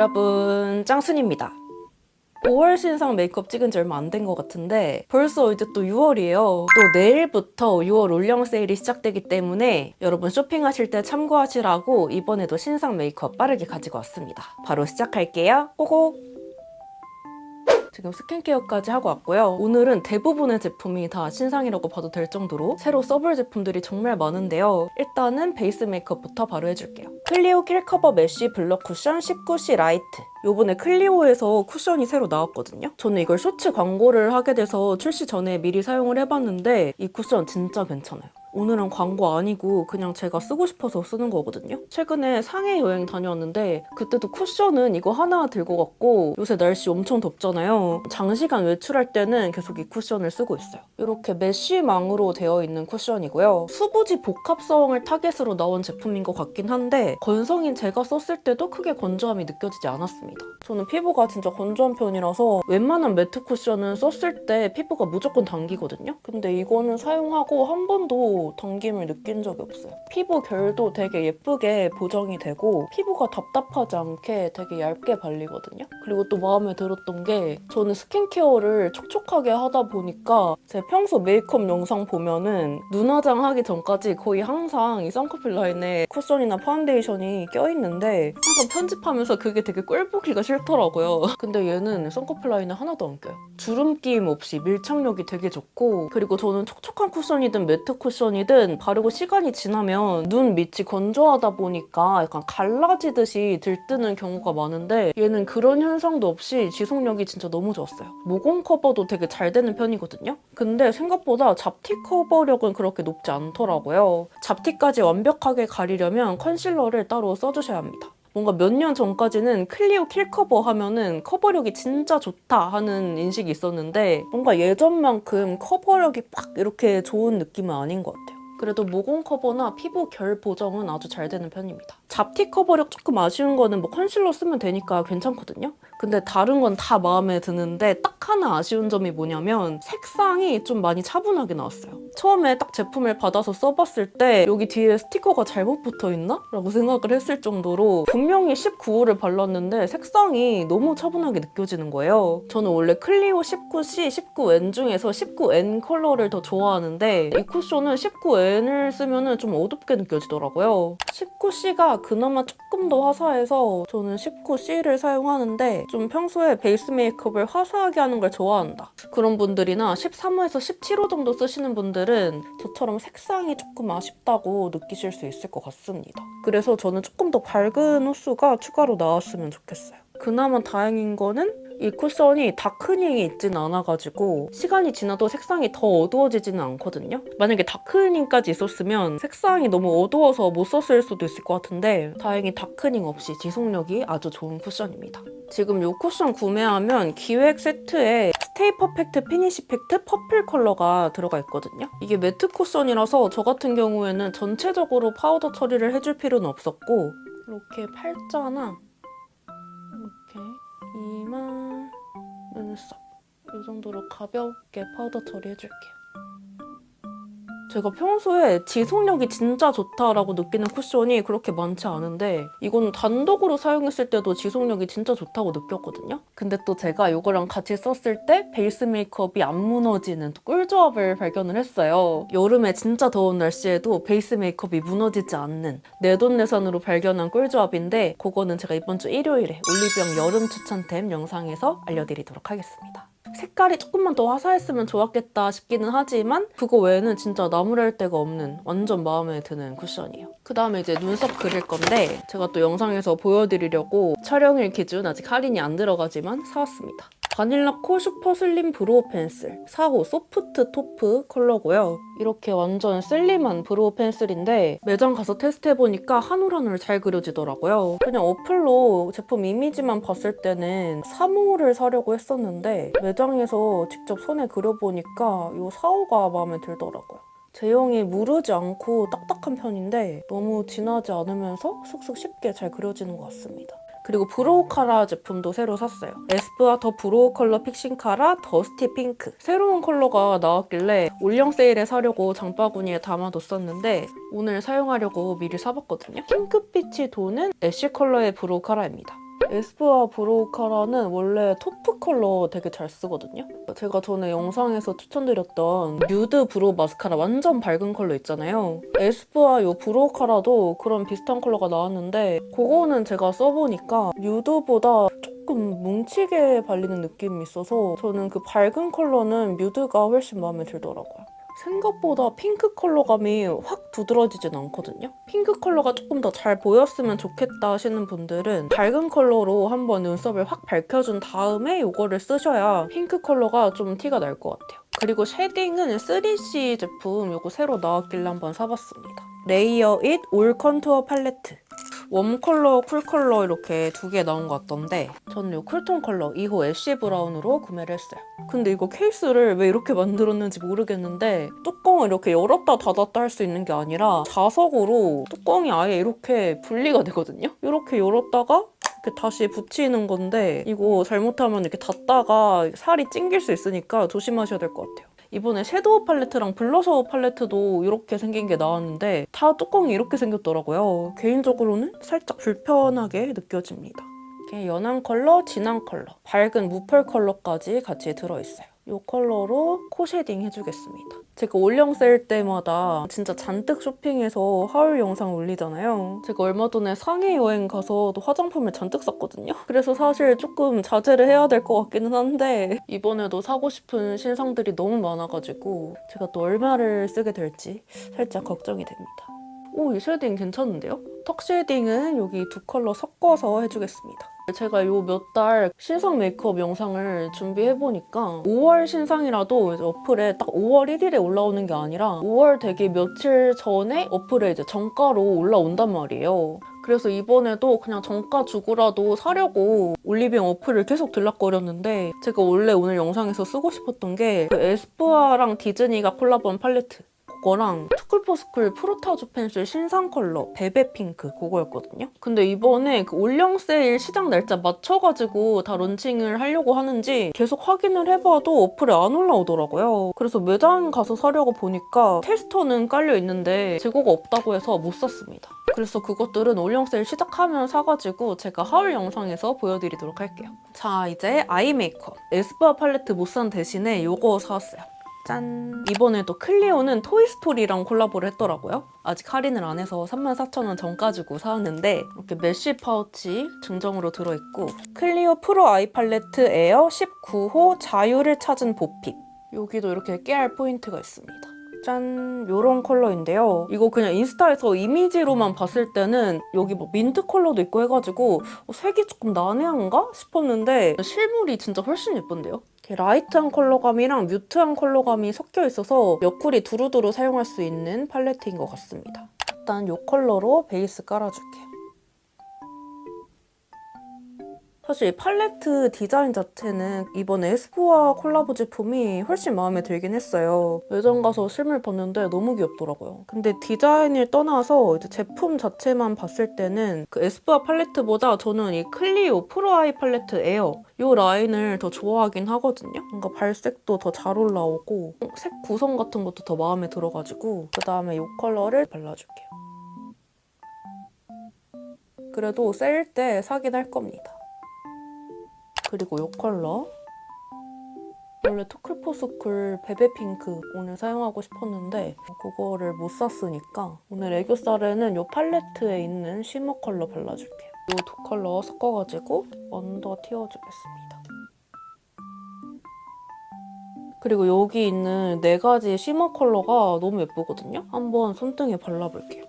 여러분 짱순입니다. 5월 신상 메이크업 찍은 지 얼마 안 된 것 같은데 벌써 이제 또 6월이에요. 또 내일부터 6월 올영 세일이 시작되기 때문에 여러분 쇼핑하실 때 참고하시라고 이번에도 신상 메이크업 빠르게 가지고 왔습니다. 바로 시작할게요. 고고 지금 스킨케어까지 하고 왔고요. 오늘은 대부분의 제품이 다 신상이라고 봐도 될 정도로 새로 써볼 제품들이 정말 많은데요. 일단은 베이스 메이크업부터 바로 해줄게요. 클리오 킬 커버 메쉬 블러 쿠션 19C 라이트. 요번에 클리오에서 쿠션이 새로 나왔거든요. 저는 이걸 쇼츠 광고를 하게 돼서 출시 전에 미리 사용을 해봤는데 이 쿠션 진짜 괜찮아요. 오늘은 광고 아니고 그냥 제가 쓰고 싶어서 쓰는 거거든요. 최근에 상해 여행 다녀왔는데 그때도 쿠션은 이거 하나 들고 갔고 요새 날씨 엄청 덥잖아요. 장시간 외출할 때는 계속 이 쿠션을 쓰고 있어요. 이렇게 메쉬망으로 되어 있는 쿠션이고요. 수부지 복합성을 타겟으로 나온 제품인 것 같긴 한데 건성인 제가 썼을 때도 크게 건조함이 느껴지지 않았습니다. 저는 피부가 진짜 건조한 편이라서 웬만한 매트 쿠션은 썼을 때 피부가 무조건 당기거든요. 근데 이거는 사용하고 한 번도 당김을 느낀 적이 없어요. 피부 결도 되게 예쁘게 보정이 되고 피부가 답답하지 않게 되게 얇게 발리거든요. 그리고 또 마음에 들었던 게 저는 스킨케어를 촉촉하게 하다 보니까 제 평소 메이크업 영상 보면은 눈화장 하기 전까지 거의 항상 이 썬커필 라인에 쿠션이나 파운데이션이 껴있는데 항상 편집하면서 그게 되게 꼴보기가 싫더라고요. 근데 얘는 썬커필 라인에 하나도 안 껴요. 주름 끼임 없이 밀착력이 되게 좋고 그리고 저는 촉촉한 쿠션이든 매트 쿠션 이든 바르고 시간이 지나면 눈 밑이 건조하다 보니까 약간 갈라지듯이 들뜨는 경우가 많은데 얘는 그런 현상도 없이 지속력이 진짜 너무 좋았어요. 모공 커버도 되게 잘 되는 편이거든요. 근데 생각보다 잡티 커버력은 그렇게 높지 않더라고요. 잡티까지 완벽하게 가리려면 컨실러를 따로 써주셔야 합니다. 뭔가 몇 년 전까지는 클리오 킬 커버 하면은 커버력이 진짜 좋다 하는 인식이 있었는데 뭔가 예전만큼 커버력이 빡 이렇게 좋은 느낌은 아닌 것 같아요. 그래도 모공 커버나 피부 결 보정은 아주 잘 되는 편입니다. 잡티 커버력 조금 아쉬운 거는 뭐 컨실러 쓰면 되니까 괜찮거든요. 근데 다른 건 다 마음에 드는데 딱 하나 아쉬운 점이 뭐냐면 색상이 좀 많이 차분하게 나왔어요. 처음에 딱 제품을 받아서 써봤을 때 여기 뒤에 스티커가 잘못 붙어 있나? 라고 생각을 했을 정도로 분명히 19호를 발랐는데 색상이 너무 차분하게 느껴지는 거예요. 저는 원래 클리오 19C, 19N 중에서 19N 컬러를 더 좋아하는데 이 쿠션은 19N 을 쓰면 좀 어둡게 느껴지더라고요. 19C가 그나마 조금 더 화사해서 저는 19C를 사용하는데 좀 평소에 베이스 메이크업을 화사하게 하는 걸 좋아한다. 그런 분들이나 13호에서 17호 정도 쓰시는 분들은 저처럼 색상이 조금 아쉽다고 느끼실 수 있을 것 같습니다. 그래서 저는 조금 더 밝은 호수가 추가로 나왔으면 좋겠어요. 그나마 다행인 거는 이 쿠션이 다크닝이 있진 않아가지고 시간이 지나도 색상이 더 어두워지지는 않거든요. 만약에 다크닝까지 있었으면 색상이 너무 어두워서 못 썼을 수도 있을 것 같은데 다행히 다크닝 없이 지속력이 아주 좋은 쿠션입니다. 지금 이 쿠션 구매하면 기획 세트에 스테이 퍼펙트 피니시 팩트 퍼플 컬러가 들어가 있거든요. 이게 매트 쿠션이라서 저 같은 경우에는 전체적으로 파우더 처리를 해줄 필요는 없었고 이렇게 팔자나 이마, 눈썹 이 정도로 가볍게 파우더 처리해줄게요. 제가 평소에 지속력이 진짜 좋다라고 느끼는 쿠션이 그렇게 많지 않은데 이거는 단독으로 사용했을 때도 지속력이 진짜 좋다고 느꼈거든요. 근데 또 제가 이거랑 같이 썼을 때 베이스 메이크업이 안 무너지는 꿀조합을 발견을 했어요. 여름에 진짜 더운 날씨에도 베이스 메이크업이 무너지지 않는 내돈내산으로 발견한 꿀조합인데 그거는 제가 이번 주 일요일에 올리브영 여름 추천템 영상에서 알려드리도록 하겠습니다. 색깔이 조금만 더 화사했으면 좋았겠다 싶기는 하지만 그거 외에는 진짜 나무랄 데가 없는 완전 마음에 드는 쿠션이에요. 그 다음에 이제 눈썹 그릴 건데 제가 또 영상에서 보여드리려고 촬영일 기준 아직 할인이 안 들어가지만 사왔습니다. 바닐라 코 슈퍼 슬림 브로우 펜슬 4호 소프트 토프 컬러고요. 이렇게 완전 슬림한 브로우 펜슬인데 매장 가서 테스트해보니까 한 올 한 올 잘 그려지더라고요. 그냥 어플로 제품 이미지만 봤을 때는 3호를 사려고 했었는데 매장에서 직접 손에 그려보니까 이 4호가 마음에 들더라고요. 제형이 무르지 않고 딱딱한 편인데 너무 진하지 않으면서 쑥쑥 쉽게 잘 그려지는 것 같습니다. 그리고 브로우 카라 제품도 새로 샀어요. 에스쁘아 더 브로우 컬러 픽싱 카라 더스티 핑크. 새로운 컬러가 나왔길래 올영 세일에 사려고 장바구니에 담아뒀었는데 오늘 사용하려고 미리 사봤거든요. 핑크빛이 도는 애쉬 컬러의 브로우 카라입니다. 에스쁘아 브로우 카라는 원래 토프 컬러 되게 잘 쓰거든요. 제가 전에 영상에서 추천드렸던 뉴드 브로우 마스카라 완전 밝은 컬러 있잖아요. 에스쁘아 요 브로우 카라도 그런 비슷한 컬러가 나왔는데 그거는 제가 써보니까 뉴드보다 조금 뭉치게 발리는 느낌이 있어서 저는 그 밝은 컬러는 뮤드가 훨씬 마음에 들더라고요. 생각보다 핑크 컬러감이 확 두드러지진 않거든요. 핑크 컬러가 조금 더 잘 보였으면 좋겠다 하시는 분들은 밝은 컬러로 한번 눈썹을 확 밝혀준 다음에 이거를 쓰셔야 핑크 컬러가 좀 티가 날 것 같아요. 그리고 쉐딩은 3C 제품 이거 새로 나왔길래 한번 사봤습니다. 레이어 잇 올 컨투어 팔레트. 웜 컬러, 쿨 컬러 이렇게 두 개 나온 것 같던데 저는 이 쿨톤 컬러 2호 애쉬 브라운으로 구매를 했어요. 근데 이거 케이스를 왜 이렇게 만들었는지 모르겠는데 뚜껑을 이렇게 열었다 닫았다 할 수 있는 게 아니라 자석으로 뚜껑이 아예 이렇게 분리가 되거든요. 이렇게 열었다가 다시 붙이는 건데 이거 잘못하면 이렇게 닫다가 살이 찡길 수 있으니까 조심하셔야 될 것 같아요. 이번에 섀도우 팔레트랑 블러셔 팔레트도 이렇게 생긴 게 나왔는데 다 뚜껑이 이렇게 생겼더라고요. 개인적으로는 살짝 불편하게 느껴집니다. 이렇게 연한 컬러, 진한 컬러, 밝은 무펄 컬러까지 같이 들어있어요. 이 컬러로 코 쉐딩 해주겠습니다. 제가 올영 세일 때마다 진짜 잔뜩 쇼핑해서 하울 영상 올리잖아요. 제가 얼마 전에 상해 여행 가서 또 화장품을 잔뜩 샀거든요. 그래서 사실 조금 자제를 해야 될 것 같기는 한데 이번에도 사고 싶은 신상들이 너무 많아가지고 제가 또 얼마를 쓰게 될지 살짝 걱정이 됩니다. 오, 이 쉐딩 괜찮은데요? 턱 쉐딩은 여기 두 컬러 섞어서 해주겠습니다. 제가 요 몇 달 신상 메이크업 영상을 준비해보니까 5월 신상이라도 이제 어플에 딱 5월 1일에 올라오는 게 아니라 5월 되기 며칠 전에 어플에 이제 정가로 올라온단 말이에요. 그래서 이번에도 그냥 정가 주고라도 사려고 올리브영 어플을 계속 들락거렸는데 제가 원래 오늘 영상에서 쓰고 싶었던 게 그 에스쁘아랑 디즈니가 콜라보한 팔레트 그 거랑 투쿨포스쿨 프로타주 펜슬 신상 컬러 베베 핑크 그거였거든요. 근데 이번에 그 올영 세일 시작 날짜 맞춰가지고 다 런칭을 하려고 하는지 계속 확인을 해봐도 어플에 안 올라오더라고요. 그래서 매장 가서 사려고 보니까 테스터는 깔려 있는데 재고가 없다고 해서 못 샀습니다. 그래서 그것들은 올영 세일 시작하면 사가지고 제가 하울 영상에서 보여드리도록 할게요. 자 이제 아이 메이크업 에스쁘아 팔레트 못 산 대신에 이거 사왔어요. 짠! 이번에도 클리오는 토이스토리랑 콜라보를 했더라고요. 아직 할인을 안 해서 34,000원 전가 주고 사왔는데 이렇게 메쉬 파우치 증정으로 들어있고 클리오 프로 아이 팔레트 에어 19호 자유를 찾은 보핍 여기도 이렇게 깨알 포인트가 있습니다. 짠! 요런 컬러인데요. 이거 그냥 인스타에서 이미지로만 봤을 때는 여기 뭐 민트 컬러도 있고 해가지고 어, 색이 조금 난해한가 싶었는데 실물이 진짜 훨씬 예쁜데요? 라이트한 컬러감이랑 뮤트한 컬러감이 섞여 있어서 옆구리 두루두루 사용할 수 있는 팔레트인 것 같습니다. 일단 이 컬러로 베이스 깔아줄게요. 사실 이 팔레트 디자인 자체는 이번에 에스쁘아 콜라보 제품이 훨씬 마음에 들긴 했어요. 매장 가서 실물 봤는데 너무 귀엽더라고요. 근데 디자인을 떠나서 이제 제품 자체만 봤을 때는 그 에스쁘아 팔레트보다 저는 이 클리오 프로 아이 팔레트 에어 이 라인을 더 좋아하긴 하거든요. 뭔가 발색도 더 잘 올라오고 색 구성 같은 것도 더 마음에 들어가지고 그 다음에 이 컬러를 발라줄게요. 그래도 셀때 사긴 할 겁니다. 그리고 이 컬러 원래 토클포스쿨 베베핑크 오늘 사용하고 싶었는데 그거를 못 샀으니까 오늘 애교살에는 이 팔레트에 있는 쉬머 컬러 발라줄게요. 이 두 컬러 섞어가지고 언더 띄워주겠습니다. 그리고 여기 있는 네 가지 쉬머 컬러가 너무 예쁘거든요? 한번 손등에 발라볼게요.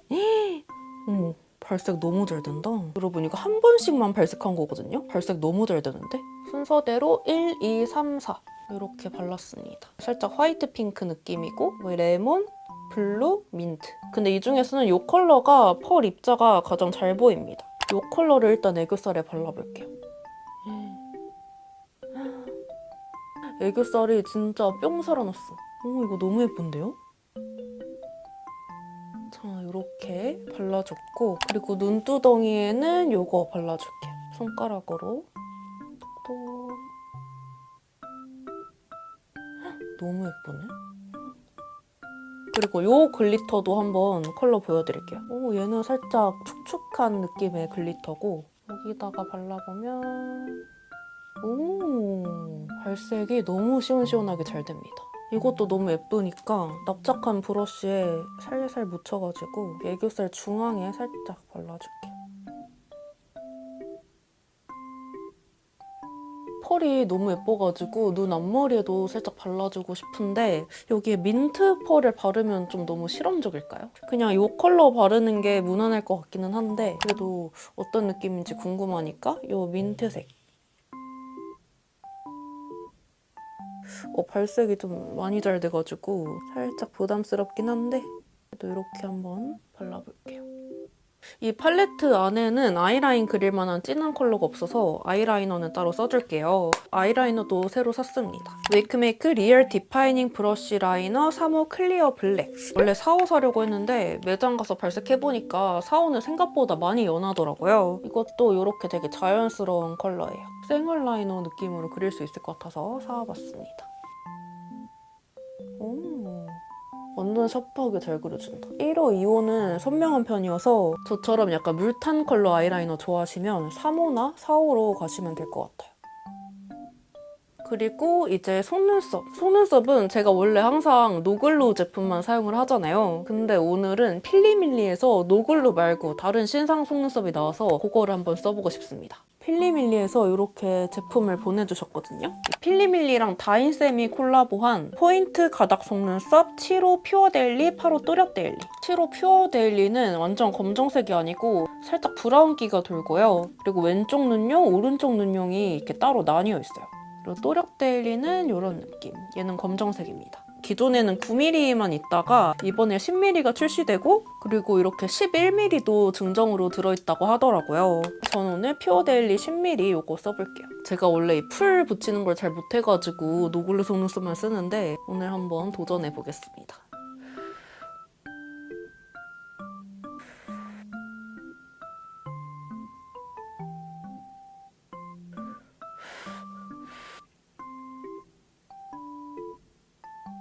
어머, 발색 너무 잘 된다. 여러분 이거 한 번씩만 발색한 거거든요? 발색 너무 잘 되는데? 순서대로 1, 2, 3, 4 이렇게 발랐습니다. 살짝 화이트 핑크 느낌이고 뭐 레몬, 블루, 민트. 근데 이 중에서는 이 컬러가 펄 입자가 가장 잘 보입니다. 이 컬러를 일단 애교살에 발라볼게요. 애교살이 진짜 뿅 살아났어. 오 이거 너무 예쁜데요? 자 이렇게 발라줬고 그리고 눈두덩이에는 이거 발라줄게요. 손가락으로 또 너무 예쁘네. 그리고 요 글리터도 한번 컬러 보여드릴게요. 오, 얘는 살짝 축축한 느낌의 글리터고 여기 여기다가 발라보면 오 발색이 너무 시원시원하게 잘 됩니다. 이것도 너무 예쁘니까 납작한 브러쉬에 살살 묻혀가지고 애교살 중앙에 살짝 발라줄게. 펄이 너무 예뻐가지고 눈 앞머리에도 살짝 발라주고 싶은데 여기에 민트 펄을 바르면 좀 너무 실험적일까요? 그냥 이 컬러 바르는 게 무난할 것 같기는 한데 그래도 어떤 느낌인지 궁금하니까 이 민트색 어, 발색이 좀 많이 잘 돼가지고 살짝 부담스럽긴 한데 그래도 이렇게 한번 발라볼게요. 이 팔레트 안에는 아이라인 그릴 만한 진한 컬러가 없어서 아이라이너는 따로 써줄게요. 아이라이너도 새로 샀습니다. 웨이크메이크 리얼 디파이닝 브러쉬 라이너 3호 클리어 블랙. 원래 4호 사려고 했는데 매장 가서 발색해보니까 4호는 생각보다 많이 연하더라고요. 이것도 이렇게 되게 자연스러운 컬러예요. 생얼 라이너 느낌으로 그릴 수 있을 것 같아서 사와봤습니다. 오. 완전 샤프하게 잘 그려준다. 1호, 2호는 선명한 편이어서 저처럼 약간 물탄 컬러 아이라이너 좋아하시면 3호나 4호로 가시면 될 것 같아요. 그리고 이제 속눈썹. 속눈썹은 제가 원래 항상 노글로 제품만 사용을 하잖아요. 근데 오늘은 필리밀리에서 노글로 말고 다른 신상 속눈썹이 나와서 그거를 한번 써보고 싶습니다. 필리밀리에서 이렇게 제품을 보내주셨거든요. 필리밀리랑 다인쌤이 콜라보한 포인트 가닥 속눈썹 7호 퓨어 데일리 8호 또렷 데일리 7호 퓨어 데일리는 완전 검정색이 아니고 살짝 브라운기가 돌고요. 그리고 왼쪽 눈용, 오른쪽 눈용이 이렇게 따로 나뉘어 있어요. 그리고 또렷 데일리는 이런 느낌. 얘는 검정색입니다. 기존에는 9mm만 있다가 이번에 10mm가 출시되고 그리고 이렇게 11mm도 증정으로 들어있다고 하더라고요. 저는 오늘 퓨어 데일리 10mm 이거 써볼게요. 제가 원래 이 풀 붙이는 걸 잘 못해가지고 노글로 속눈썹만 쓰는데 오늘 한번 도전해보겠습니다.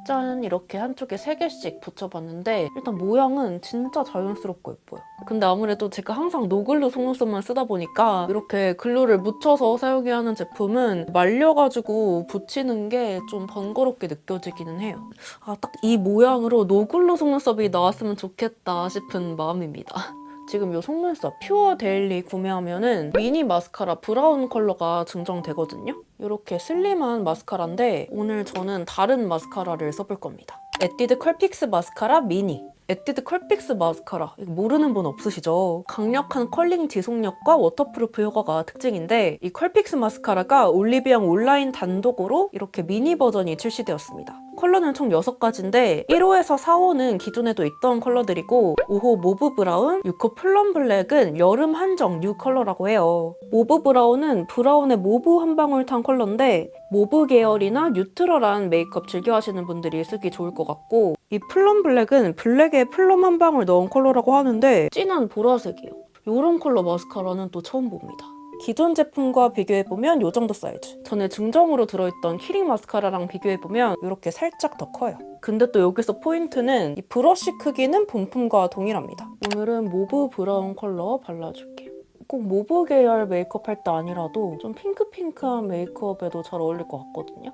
짠 이렇게 한쪽에 세 개씩 붙여봤는데 일단 모양은 진짜 자연스럽고 예뻐요. 근데 아무래도 제가 항상 노글로 속눈썹만 쓰다 보니까 이렇게 글루를 묻혀서 사용해야 하는 제품은 말려가지고 붙이는 게 좀 번거롭게 느껴지기는 해요. 아 딱 이 모양으로 노글로 속눈썹이 나왔으면 좋겠다 싶은 마음입니다. 지금 이 속눈썹 퓨어 데일리 구매하면은 미니 마스카라 브라운 컬러가 증정되거든요. 이렇게 슬림한 마스카라인데 오늘 저는 다른 마스카라를 써볼 겁니다. 에뛰드 컬픽스 마스카라 미니. 에뛰드 컬픽스 마스카라 모르는 분 없으시죠? 강력한 컬링 지속력과 워터프루프 효과가 특징인데 이 컬픽스 마스카라가 올리브영 온라인 단독으로 이렇게 미니 버전이 출시되었습니다. 컬러는 총 6가지인데 1호에서 4호는 기존에도 있던 컬러들이고 5호 모브 브라운, 6호 플럼 블랙은 여름 한정 뉴 컬러라고 해요. 모브 브라운은 브라운에 모브 한 방울 탄 컬러인데 모브 계열이나 뉴트럴한 메이크업 즐겨 하시는 분들이 쓰기 좋을 것 같고 이 플럼 블랙은 블랙에 플럼 한 방울 넣은 컬러라고 하는데 진한 보라색이에요. 이런 컬러 마스카라는 또 처음 봅니다. 기존 제품과 비교해보면 이 정도 사이즈. 전에 증정으로 들어있던 키링 마스카라랑 비교해보면 이렇게 살짝 더 커요. 근데 또 여기서 포인트는 이 브러쉬 크기는 본품과 동일합니다. 오늘은 모브 브라운 컬러 발라줄게요. 꼭 모브 계열 메이크업 할 때 아니라도 좀 핑크핑크한 메이크업에도 잘 어울릴 것 같거든요.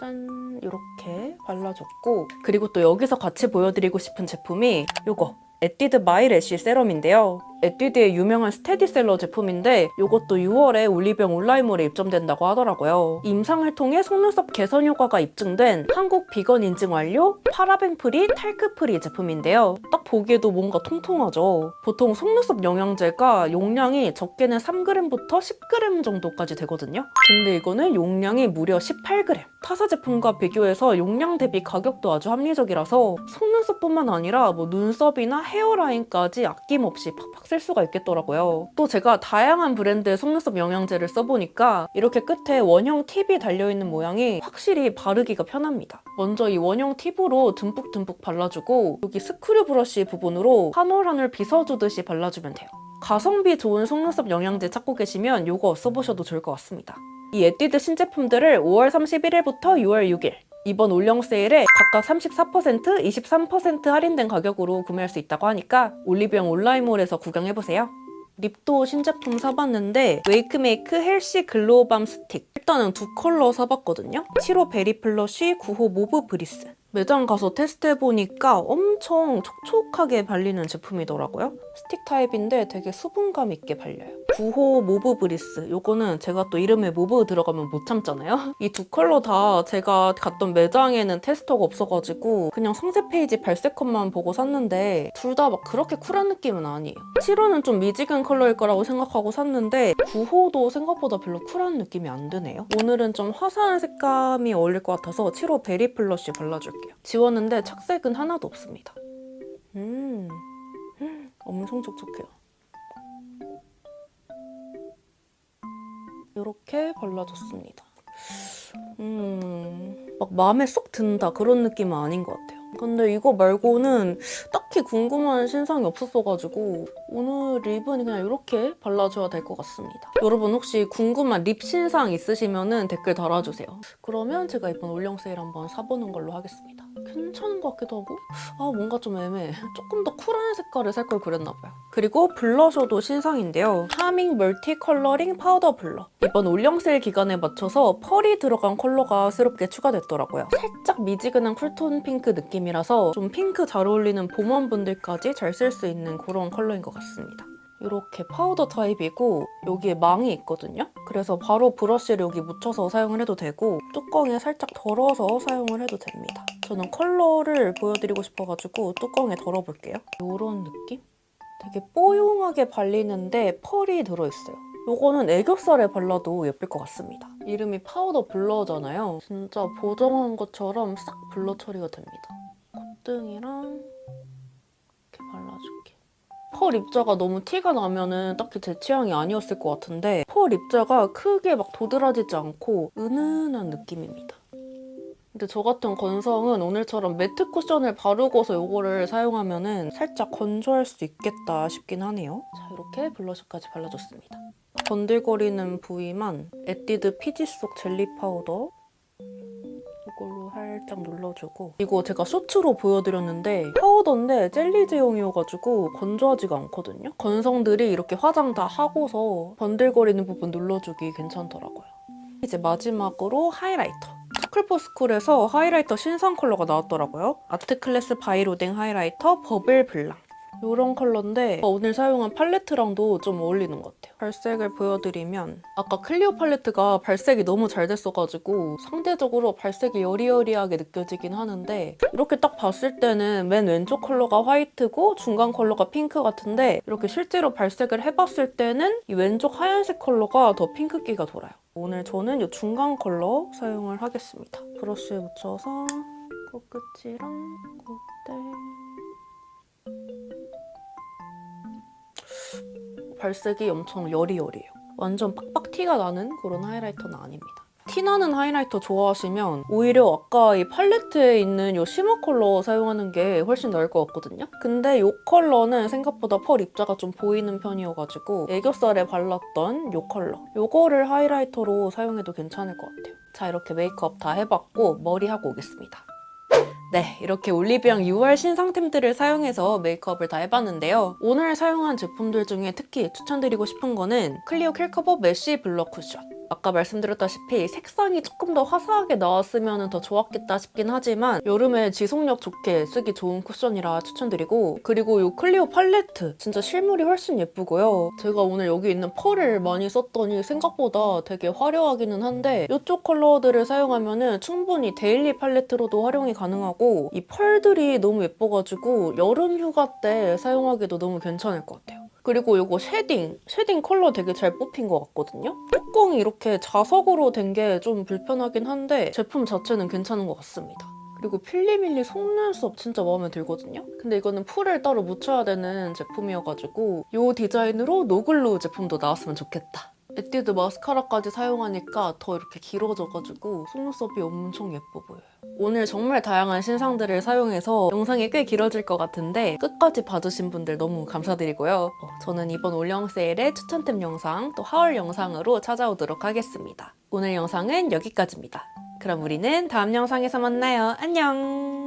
짠 이렇게 발라줬고 그리고 또 여기서 같이 보여드리고 싶은 제품이 이거 에뛰드 마이래쉬 세럼인데요. 에뛰드의 유명한 스테디셀러 제품인데 이것도 6월에 올리병 온라인몰에 입점된다고 하더라고요. 임상을 통해 속눈썹 개선 효과가 입증된 한국 비건 인증 완료 파라벤 프리 탈크 프리 제품인데요. 딱 보기에도 뭔가 통통하죠. 보통 속눈썹 영양제가 용량이 적게는 3g부터 10g 정도까지 되거든요. 근데 이거는 용량이 무려 18g. 타사 제품과 비교해서 용량 대비 가격도 아주 합리적이라서 속눈썹뿐만 아니라 뭐 눈썹이나 헤어라인까지 아낌없이 팍팍 쓸 수가 있겠더라고요. 또 제가 다양한 브랜드의 속눈썹 영양제를 써보니까 이렇게 끝에 원형 팁이 달려있는 모양이 확실히 바르기가 편합니다. 먼저 이 원형 팁으로 듬뿍듬뿍 발라주고 여기 스크류 브러쉬 부분으로 한올 한올 빗어주듯이 발라주면 돼요. 가성비 좋은 속눈썹 영양제 찾고 계시면 이거 써보셔도 좋을 것 같습니다. 이 에뛰드 신제품들을 5월 31일부터 6월 6일 이번 올영 세일에 각각 34%, 23% 할인된 가격으로 구매할 수 있다고 하니까 올리브영 온라인몰에서 구경해보세요. 립도 신제품 사봤는데 웨이크메이크 헬시 글로우밤 스틱 일단은 두 컬러 사봤거든요. 7호 베리 플러쉬, 9호 모브 브리스 매장 가서 테스트해보니까 엄청 촉촉하게 발리는 제품이더라고요. 스틱 타입인데 되게 수분감 있게 발려요. 9호 모브 브리스. 요거는 제가 또 이름에 모브 들어가면 못 참잖아요. 이 두 컬러 다 제가 갔던 매장에는 테스터가 없어가지고 그냥 상세 페이지 발색컷만 보고 샀는데 둘 다 막 그렇게 쿨한 느낌은 아니에요. 7호는 좀 미지근 컬러일 거라고 생각하고 샀는데 9호도 생각보다 별로 쿨한 느낌이 안 드네요. 오늘은 좀 화사한 색감이 어울릴 것 같아서 7호 베리 플러쉬 발라줄게요. 지웠는데 착색은 하나도 없습니다. 음, 엄청 촉촉해요. 이렇게 발라줬습니다. 음, 막 마음에 쏙 든다 그런 느낌은 아닌 것 같아요. 근데 이거 말고는 딱히 궁금한 신상이 없었어가지고 오늘 립은 그냥 이렇게 발라줘야 될 것 같습니다. 여러분 혹시 궁금한 립 신상 있으시면 댓글 달아주세요. 그러면 제가 이번 올영 세일 한번 사보는 걸로 하겠습니다. 괜찮은 것 같기도 하고 아 뭔가 좀 애매해. 조금 더 쿨한 색깔을 살 걸 그랬나 봐요. 그리고 블러셔도 신상인데요. 하밍 멀티 컬러링 파우더 블러. 이번 올영 세일 기간에 맞춰서 펄이 들어간 컬러가 새롭게 추가됐더라고요. 살짝 미지근한 쿨톤 핑크 느낌이라서 좀 핑크 잘 어울리는 봄원분들까지 잘 쓸 수 있는 그런 컬러인 것 같습니다. 이렇게 파우더 타입이고 여기에 망이 있거든요. 그래서 바로 브러쉬를 여기 묻혀서 사용을 해도 되고 뚜껑에 살짝 덜어서 사용을 해도 됩니다. 저는 컬러를 보여드리고 싶어가지고 뚜껑에 덜어볼게요. 이런 느낌? 되게 뽀용하게 발리는데 펄이 들어있어요. 요거는 애교살에 발라도 예쁠 것 같습니다. 이름이 파우더 블러잖아요. 진짜 보정한 것처럼 싹 블러 처리가 됩니다. 콧등이랑 이렇게 발라줄게. 펄 입자가 너무 티가 나면은 딱히 제 취향이 아니었을 것 같은데 펄 입자가 크게 막 도드라지지 않고 은은한 느낌입니다. 근데 저 같은 건성은 오늘처럼 매트 쿠션을 바르고서 이거를 사용하면은 살짝 건조할 수 있겠다 싶긴 하네요. 자, 이렇게 블러셔까지 발라줬습니다. 번들거리는 부위만 에뛰드 피지 속 젤리 파우더 이걸로 살짝 눌러주고 이거 제가 쇼츠로 보여드렸는데 파우더인데 젤리 제형이어가지고 건조하지가 않거든요. 건성들이 이렇게 화장 다 하고서 번들거리는 부분 눌러주기 괜찮더라고요. 이제 마지막으로 하이라이터. 스쿨포스쿨에서 하이라이터 신상 컬러가 나왔더라고요. 아트클래스 바이로댕 하이라이터 버블 블랑. 이런 컬러인데 어, 오늘 사용한 팔레트랑도 좀 어울리는 것 같아요. 발색을 보여드리면 아까 클리오 팔레트가 발색이 너무 잘 됐어가지고 상대적으로 발색이 여리여리하게 느껴지긴 하는데 이렇게 딱 봤을 때는 맨 왼쪽 컬러가 화이트고 중간 컬러가 핑크 같은데 이렇게 실제로 발색을 해봤을 때는 이 왼쪽 하얀색 컬러가 더 핑크기가 돌아요. 오늘 저는 이 중간 컬러 사용을 하겠습니다. 브러쉬에 묻혀서 코끝이랑 콧대 발색이 엄청 여리여리해요. 완전 빡빡 티가 나는 그런 하이라이터는 아닙니다. 티나는 하이라이터 좋아하시면 오히려 아까 이 팔레트에 있는 이 쉬머 컬러 사용하는 게 훨씬 나을 것 같거든요. 근데 이 컬러는 생각보다 펄 입자가 좀 보이는 편이어가지고 애교살에 발랐던 이 컬러 이거를 하이라이터로 사용해도 괜찮을 것 같아요. 자 이렇게 메이크업 다 해봤고 머리 하고 오겠습니다. 네, 이렇게 올리브영 6월 신상템들을 사용해서 메이크업을 다 해봤는데요. 오늘 사용한 제품들 중에 특히 추천드리고 싶은 거는 클리오 킬커버 메쉬 블러 쿠션. 아까 말씀드렸다시피 색상이 조금 더 화사하게 나왔으면 더 좋았겠다 싶긴 하지만 여름에 지속력 좋게 쓰기 좋은 쿠션이라 추천드리고 그리고 이 클리오 팔레트 진짜 실물이 훨씬 예쁘고요. 제가 오늘 여기 있는 펄을 많이 썼더니 생각보다 되게 화려하기는 한데 이쪽 컬러들을 사용하면 충분히 데일리 팔레트로도 활용이 가능하고 이 펄들이 너무 예뻐가지고 여름 휴가 때 사용하기도 너무 괜찮을 것 같아요. 그리고 이거 쉐딩, 쉐딩 컬러 되게 잘 뽑힌 것 같거든요? 뚜껑이 이렇게 자석으로 된 게 좀 불편하긴 한데 제품 자체는 괜찮은 것 같습니다. 그리고 필리밀리 속눈썹 진짜 마음에 들거든요? 근데 이거는 풀을 따로 묻혀야 되는 제품이어가지고 이 디자인으로 노글로 제품도 나왔으면 좋겠다. 에뛰드 마스카라까지 사용하니까 더 이렇게 길어져가지고 속눈썹이 엄청 예뻐 보여요. 오늘 정말 다양한 신상들을 사용해서 영상이 꽤 길어질 것 같은데 끝까지 봐주신 분들 너무 감사드리고요. 어, 저는 이번 올영 세일의 추천템 영상 또 하울 영상으로 찾아오도록 하겠습니다. 오늘 영상은 여기까지입니다. 그럼 우리는 다음 영상에서 만나요. 안녕!